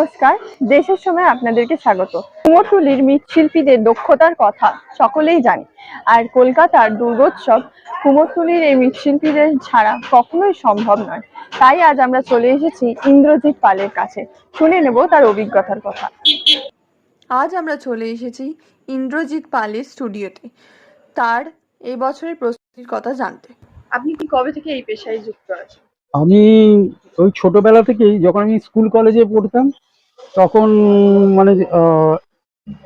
নমস্কার, দেশের সময় আপনাদেরকে স্বাগত। কুমোরটুলির মৃৎশিল্পীদের দক্ষতার কথা সকলেই জানি, আর কলকাতার দুর্গোৎসব কুমোরটুলির এই মৃৎশিল্পীদের ছাড়া কখনোই সম্ভব নয়। তাই আজ আমরা চলে এসেছি ইন্দ্রজিৎ পালের কাছে। শুনে নেব তার অভিজ্ঞতার কথা। আজ আমরা চলে এসেছি ইন্দ্রজিৎ পালের স্টুডিওতে। তার এই বছরের প্রস্তুতির কথা জানতে। আপনি কি কবে থেকে এই পেশায় যুক্ত আছেন? আমি ওই ছোটবেলা থেকেই যখন আমি স্কুল কলেজে পড়তাম তখন মানে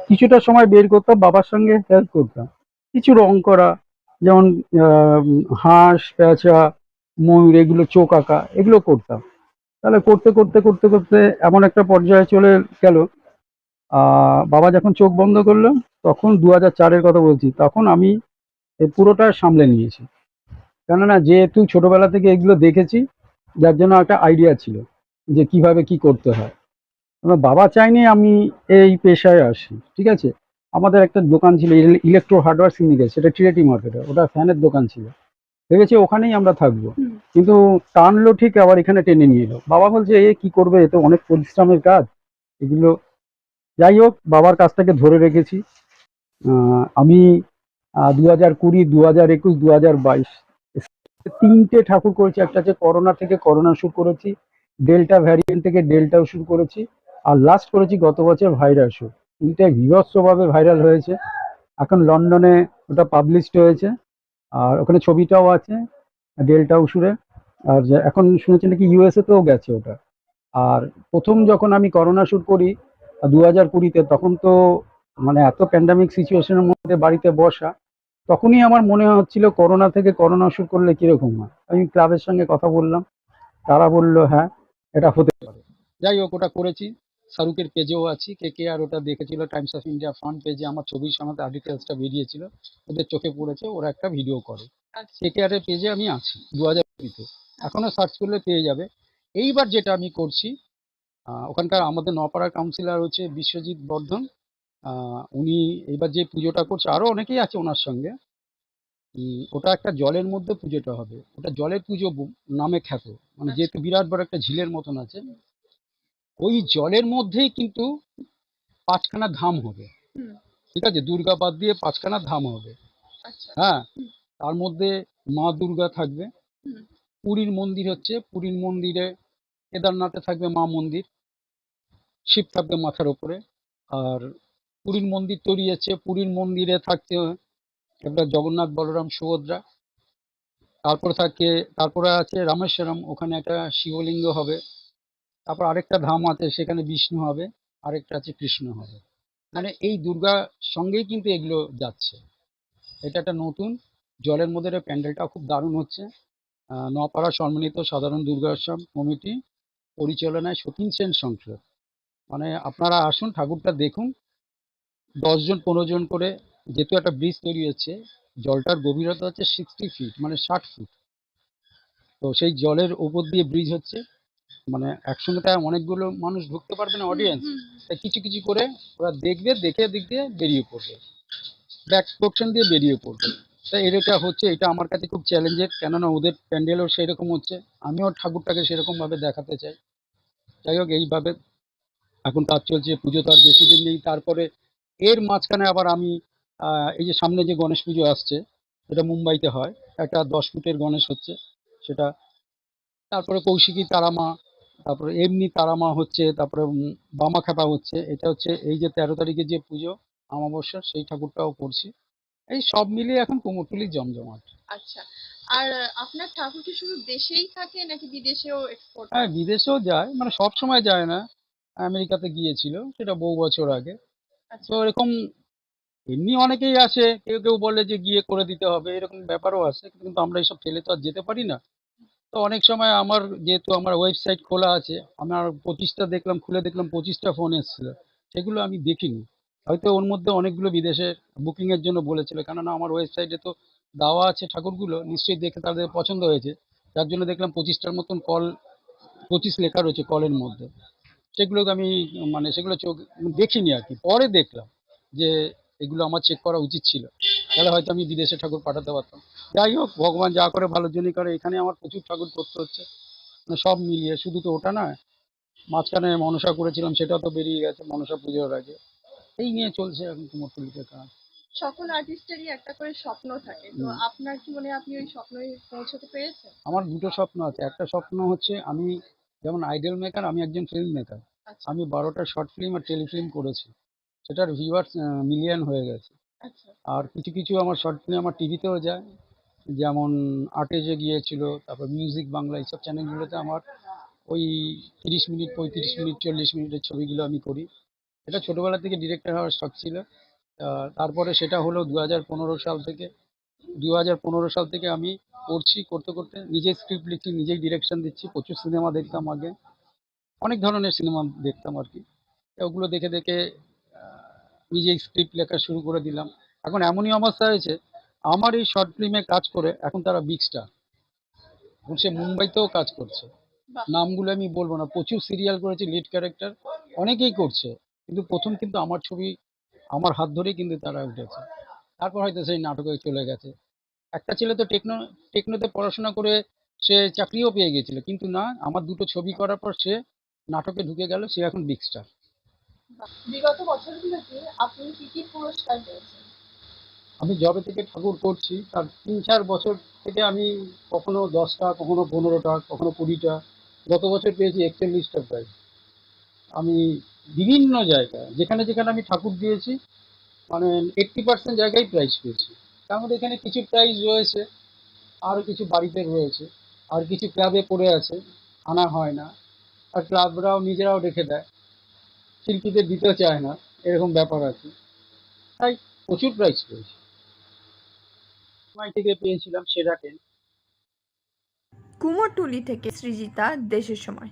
কিছুটা সময় বের করতাম, বাবার সঙ্গে হেল্প করতাম। কিছু রং করা, যেমন হাঁস পেঁচা ময়ূর, এগুলো চোখ আঁকা, এগুলো করতাম। তাহলে করতে করতে করতে করতে এমন একটা পর্যায়ে চলে গেল। বাবা যখন চোখ বন্ধ করল, তখন দু হাজার চারের কথা বলছি, তখন আমি পুরোটা সামলে নিয়েছি। কেননা, যেহেতু ছোটবেলা থেকে এগুলো দেখেছি, যার জন্য একটা আইডিয়া ছিল যে কীভাবে কি করতে হয়। আমার বাবা চাইনি আমি এই পেশায় আসি ঠিক আছে? আমাদের একটা দোকান ছিল ইলেকট্রো হার্ডওয়্যার সিন্ডিকেট সেটা ট্রিয়েটি মার্কেটে ওটা ফ্যানের দোকান ছিল। ভেবেছি ওখানেই আমরা থাকব। কিন্তু টানলো ঠিক আবার এখানে টেনে নিয়ে এলো। বাবা বলছে এ কি করবে? এ তো অনেক পরিশ্রমের কাজ। এগুলো যাই হোক বাবার কাজটাকে ধরে রেখেছি। আহ, আমি দু হাজার কুড়ি দু হাজার একুশ দু হাজার বাইশ তিনটে ঠাকুর করেছি। একটা হচ্ছে করোনা থেকে করোনা শুরু করেছি ডেল্টা ভ্যারিয়েন্ট থেকে ডেল্টাও শুরু করেছি। আর লাস্ট করেছি গত বছর ভাইরাসও তিনটে বিভৎসভাবে ভাইরাল হয়েছে। এখন লন্ডনে ওটা পাবলিশড হয়েছে। আর ওখানে ছবিটাও আছে, ডেল্টা উসুরে আর এখন শুনেছি নাকি ইউএসএ তেও গেছে ওটা। আর প্রথম যখন আমি করোনা শুট করি দু হাজার কুড়িতে, তখন তো মানে এত প্যান্ডামিক সিচুয়েশনের মধ্যে বাড়িতে বসা, তখনই আমার মনে হচ্ছিল করোনা থেকে করোনা শুট করলে কীরকম হয়। আমি ক্লাবের সঙ্গে কথা বললাম। তারা বলল হ্যাঁ এটা হতে পারে। যাই হোক, ওটা করেছি। শাহরুখের পেজেও আছি। কে কে আর ওটা দেখেছিল টাইমস অফ ইন্ডিয়া ফ্রন্ট পেজে আমার ছবির সামনে ডিটেলসটা বেরিয়েছিল ওদের চোখে পড়েছে ওরা একটা ভিডিও করে। কে কে আর পেজে আমি আছি দু হাজার এখনও সার্চ করলে পেয়ে যাবে। এইবার যেটা আমি করছি ওখানকার আমাদের নপাড়া কাউন্সিলর হচ্ছে বিশ্বজিৎ বর্ধন। উনি এইবার যে পুজোটা করছে আরও অনেকেই আছে ওনার সঙ্গে। ওটা একটা জলের মধ্যে পুজোটা হবে। ওটা জলের পুজো নামে খ্যাত। মানে যেহেতু বিরাট বড় একটা ঝিলের মতন আছে ওই জলের মধ্যেই কিন্তু পাঁচখানা ধাম হবে। ঠিক আছে? দুর্গা বাদ দিয়ে পাঁচখানা ধাম হবে। আচ্ছা। হ্যাঁ? তার মধ্যে মা দুর্গা থাকবে। পুরীর মন্দির হচ্ছে পুরীর মন্দিরে কেদারনাথে থাকবে মা মন্দির। শিব থাকবে মাথার ওপরে। আর পুরীর মন্দির তৈরি আছে। পুরীর মন্দিরে থাকতে একটা জগন্নাথ বলরাম সুভদ্রা। তারপরে থাকে তারপরে আছে রামেশ্বরম। ওখানে একটা শিবলিঙ্গ হবে। তারপর আরেকটা ধাম আছে সেখানে বিষ্ণু হবে আরেকটা আছে কৃষ্ণ হবে। মানে এই দুর্গা সঙ্গেই কিন্তু এগুলো যাচ্ছে। এটা একটা নতুন জলের মধ্যে প্যান্ডেলটা খুব দারুণ হচ্ছে। নপাড়া সম্মানিত সাধারণ দুর্গোৎসব কমিটি পরিচালনায় সতীন সেন সংসদ। মানে আপনারা আসুন ঠাকুরটা দেখুন। দশজন পনেরো জন করে যেহেতু একটা ব্রিজ তৈরি হচ্ছে জলটার গভীরতা হচ্ছে সিক্সটি ফিট মানে ষাট ফুট তো সেই জলের উপর দিয়ে ব্রিজ হচ্ছে। মানে একসঙ্গে তাই অনেকগুলো মানুষ ঢুকতে পারবে না অডিয়েন্স তাই কিছু কিছু করে ওরা দেখবে দেখে দিক দিয়ে বেরিয়ে পড়বে। ব্যাক পোর্শন দিয়ে বেরিয়ে পড়বে। তাই এটা হচ্ছে এটা আমার কাছে খুব চ্যালেঞ্জের কেননা ওদের প্যান্ডেলও সেই রকম হচ্ছে। আমিও ঠাকুরটাকে সেরকমভাবে দেখাতে চাই। যাই হোক এইভাবে এখন কাজ চলছে পুজো তো আর বেশি দিন নেই। তারপরে এর মাঝখানে আবার আমি এই যে সামনে যে গণেশ পুজো আসছে সেটা মুম্বাইতে হয়। একটা দশ ফুটের গণেশ হচ্ছে সেটা। তারপরে কৌশিকী তারামা তারপরে এমনি তারামা হচ্ছে তারপরে বামা খেপা হচ্ছে এটা হচ্ছে এই যে তেরো তারিখে যে পুজো অমাবস্যা সেই ঠাকুরটাও করছি। এই সব মিলিয়ে এখন কুমোরটুলি জমজমাট। আচ্ছা আর আপনার ঠাকুর কি শুধু দেশেই থাকে নাকি বিদেশেও এক্সপোর্ট হ্যাঁ বিদেশেও যায় মানে সব সময় যায় না। আমেরিকাতে গিয়েছিল সেটা বহু বছর আগে। আচ্ছা। তো এরকম এমনি অনেকেই আসে কেউ কেউ বলে যে গিয়ে করে দিতে হবে এরকম ব্যাপারও আছে কিন্তু আমরা এসব ফেলে তো আর যেতে পারি না। তো অনেক সময় আমার যেহেতু আমার ওয়েবসাইট খোলা আছে আমার পঁচিশটা দেখলাম, খুলে দেখলাম, পঁচিশটা ফোন এসেছিল। সেগুলো আমি দেখিনি। হয়তো ওর মধ্যে অনেকগুলো বিদেশে বুকিংয়ের জন্য বলেছিল, কেননা আমার ওয়েবসাইটে তো দেওয়া আছে ঠাকুরগুলো, নিশ্চয়ই দেখে তাদের পছন্দ হয়েছে। যার জন্য দেখলাম পঁচিশটার মতন কল পঁচিশ লেখা রয়েছে কলের মধ্যে। সেগুলো আমি মানে সেগুলো চোখ, দেখিনি আর কি। পরে দেখলাম যে এগুলো আমার চেক করা উচিত ছিল। তাহলে হয়তো আমি বিদেশে ঠাকুর পাঠাতে পারতাম। যাই হোক ভগবান যা করে ভালোর জন্যই করে। এখানে আমার প্রচুর ঠাকুর করতে হচ্ছে। মানে সব মিলিয়ে শুধু তো ওটা না মাঝখানে মনসা করেছিলাম সেটা তো বেরিয়ে গেছে মনসা পুজোর আগে। এই নিয়ে চলছে এখন কুমোরটুলিতে কাজ। সকল আর্টিস্টেরই একটা করে স্বপ্ন থাকে। তো আপনার কি মনে আপনি ওই স্বপ্নে পৌঁছতে পেরেছেন? আমার দুটো স্বপ্ন আছে। একটা স্বপ্ন হচ্ছে আমি যেমন আইডল মেকার আমি একজন ফিল্ম মেকার আচ্ছা। আমি বারোটা শর্ট ফিল্ম আর টেলিফিল্ম করেছি। সেটার ভিউয়ার্স মিলিয়ন হয়ে গেছে। আচ্ছা। আর কিছু কিছু আমার শর্ট ফিল্ম আমার টিভিতেও যায়। যেমন আর্টেজে গিয়েছিল তারপর মিউজিক বাংলা এইসব চ্যানেলগুলোতে আমার ওই তিরিশ মিনিট পঁয়ত্রিশ মিনিট চল্লিশ মিনিটের ছবিগুলো আমি করি। এটা ছোটোবেলা থেকে ডিরেক্টর হওয়ার শখ ছিল। তারপরে সেটা হলো দু হাজার পনেরো সাল থেকে। দু হাজার পনেরো সাল থেকে আমি করছি করতে করতে নিজেই স্ক্রিপ্ট লিখছি নিজেই ডিরেকশন দিচ্ছি। প্রচুর সিনেমা দেখতাম আগে। অনেক ধরনের সিনেমা দেখতাম আর কি। ওগুলো দেখে দেখে নিজেই স্ক্রিপ্ট লেখা শুরু করে দিলাম। এখন এমনই অবস্থা হয়েছে আমার এই শর্ট ফিল্মে কাজ করে এখন তারা বিগ স্টার এখন সে মুম্বাইতেও কাজ করছে। নামগুলো আমি বলব না প্রচুর সিরিয়াল করেছে লিড ক্যারেক্টার অনেকেই করছে কিন্তু প্রথম কিন্তু আমার ছবি আমার হাত ধরেই কিন্তু তারা উঠেছে। তারপর হয়তো সেই নাটকে চলে গেছে। একটা ছেলে তো টেকনো টেকনোতে পড়াশোনা করে সে চাকরিও পেয়ে গেছিল কিন্তু না আমার দুটো ছবি করার পর সে নাটকে ঢুকে গেল সে এখন বিগ স্টার বিগত বছরগুলোতে আপনি কি কি পুরস্কার পেয়েছেন? আমি জবে থেকে ঠাকুর করছি, তার তিন চার বছর থেকে আমি কখনো দশটা, কখনো পনেরোটা, কখনো কুড়িটা, গত বছর পেয়েছি একচল্লিশটা প্রাইজ আমি বিভিন্ন জায়গায়, যেখানে যেখানে আমি ঠাকুর দিয়েছি মানে এইট্টি পার্সেন্ট জায়গায় প্রাইজ পেয়েছি। তার মধ্যে এখানে কিছু প্রাইজ রয়েছে, আরও কিছু বাড়িতে রয়েছে, আর কিছু ক্লাবে পড়ে আছে, আনা হয় না। আর ক্লাবরাও নিজেরাও রেখে দেয়। শিল্পীদের দিতে চায় না, এরকম ব্যাপার আছে। তাই প্রচুর প্রাইস পেয়েছি। থেকে পেয়েছিলাম সেরাকে। কুমোরটুলি থেকে সৃজিতা দেশের সময়।